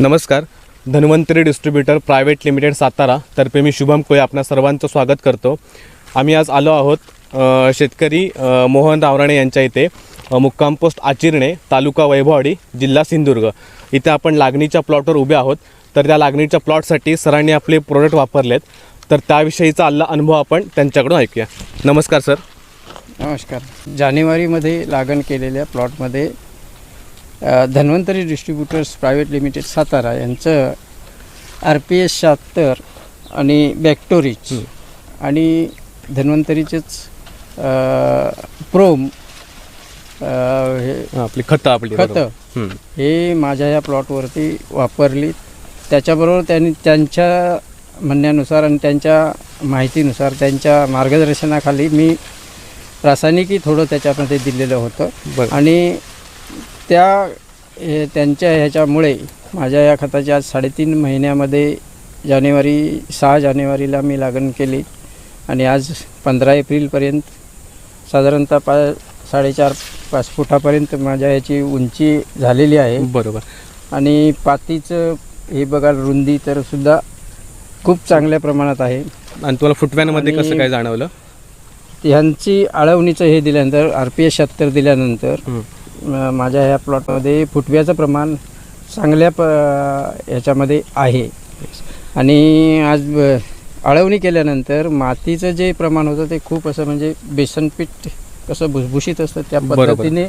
नमस्कार. Dhanvantari distributor private limited Satara तर्फे मी शुभम कोळे आपणा सर्वांचं स्वागत करतो. आम्ही आज आलो आहोत शेतकरी मोहन रावराणे यांच्या इथे मुक्काम पोस्ट आचिरणे तालुका वैभववाडी जिल्हा सिंधुदुर्ग. इथे आपण लागणीच्या प्लॉटवर उभे आहोत. तर त्या लागणीच्या प्लॉटसाठी सरांनी आपले प्रोडक्ट वापरलेत. तर त्याविषयीचा आल्ला अनुभव आपण त्यांच्याकडून ऐकूया. नमस्कार सर. नमस्कार. जानेवारीमध्ये लागण केलेल्या प्लॉटमध्ये Dhanvantari distributors private limited Satara यांचं आर पी एस शहात्तर आणि बॅक्टोरिच आणि धन्वंतरीचेच प्रोम हे आपली खतं आपली खतं. हं. हे माझ्या या प्लॉटवरती वापरली त्याच्याबरोबर त्यांनी त्यांच्या म्हणण्यानुसार आणि त्यांच्या माहितीनुसार त्यांच्या मार्गदर्शनाखाली मी रासायनिकही थोडं त्याच्यामध्ये दिलेलं होतं आणि त्या हे त्यांच्या ह्याच्यामुळे माझ्या या खताची आज साडेतीन महिन्यामध्ये जानेवारी सहा जानेवारीला मी लागण केली. आणि आज पंधरा एप्रिलपर्यंत साधारणतः पा साडेचार पाच फुटापर्यंत माझ्या याची उंची झालेली आहे. बरोबर. आणि पातीचं हे बघा रुंदी तर सुद्धा खूप चांगल्या प्रमाणात आहे. आणि तुम्हाला फुटव्यांमध्ये कसं काय जाणवलं? ह्यांची आळवणीचं हे दिल्यानंतर आर पी एस शहात्तर दिल्यानंतर माझ्या ह्या प्लॉटमध्ये फुटव्याचं प्रमाण चांगल्या प ह्याच्यामध्ये आहे आणि आज आळवणी केल्यानंतर मातीचं जे प्रमाण होतं ते खूप असं म्हणजे बेसन पीठ कसं भुसभुशीत असतं त्या. पद्धतीने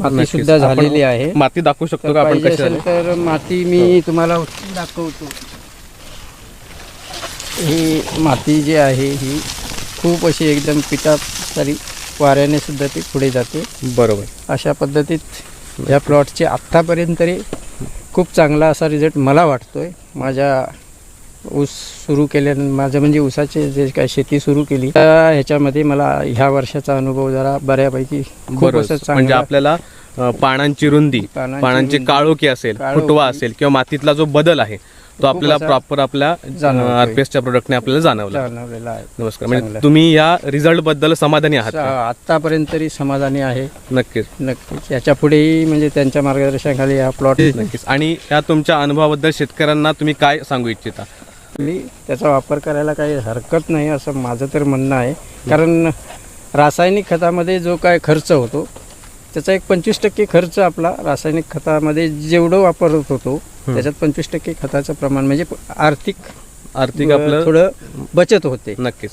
माती. सुद्धा झालेली आहे माती दाखवू शकतो का आपण असेल? तर माती मी तुम्हाला दाखवतो ही माती जी आहे ही खूप अशी एकदम पिठा सारी वाऱ्याने सुद्धा ती पुढे जाते बरोबर अशा पद्धतीत या प्लॉटचे आत्तापर्यंत तरी खूप चांगला असा रिझल्ट मला वाटतोय. माझ्या ऊस सुरू केल्यानं माझं म्हणजे ऊसाचे जे काय शेती सुरू केली त्या ह्याच्यामध्ये मला ह्या वर्षाचा अनुभव जरा बऱ्यापैकी खूप असं म्हणजे आपल्याला पानांची रुंदी पानांची काळोखी असेल. फुटवा असेल किंवा मातीतला जो बदल आहे तो आपल्याला प्रॉपर आपल्या. आरपीएसच्या प्रोडक्टने आपल्याला जाणवला. नमस्कार. म्हणजे. तुम्ही या रिझल्टबद्दल समाधानी आहात का? आत्तापर्यंत तरी समाधानी आहे. नक्कीच. नक्कीच. याच्या पुढेही म्हणजे त्यांच्या मार्गदर्शनाखाली हा प्लॉट नक्कीच. आणि या तुमच्या अनुभवाबद्दल शेतकऱ्यांना तुम्ही काय सांगू इच्छिता? त्याचा वापर करायला काही हरकत नाही असं माझं तर म्हणणं आहे. कारण रासायनिक खतामध्ये जो काय खर्च होतो त्याचा एक पंचवीस टक्के खर्च आपला रासायनिक खतामध्ये जेवढं वापरत होतो त्याच्यात पंचवीस टक्के खताचं प्रमाण म्हणजे आर्थिक आर्थिक आपलं थोडं बचत होते. नक्कीच.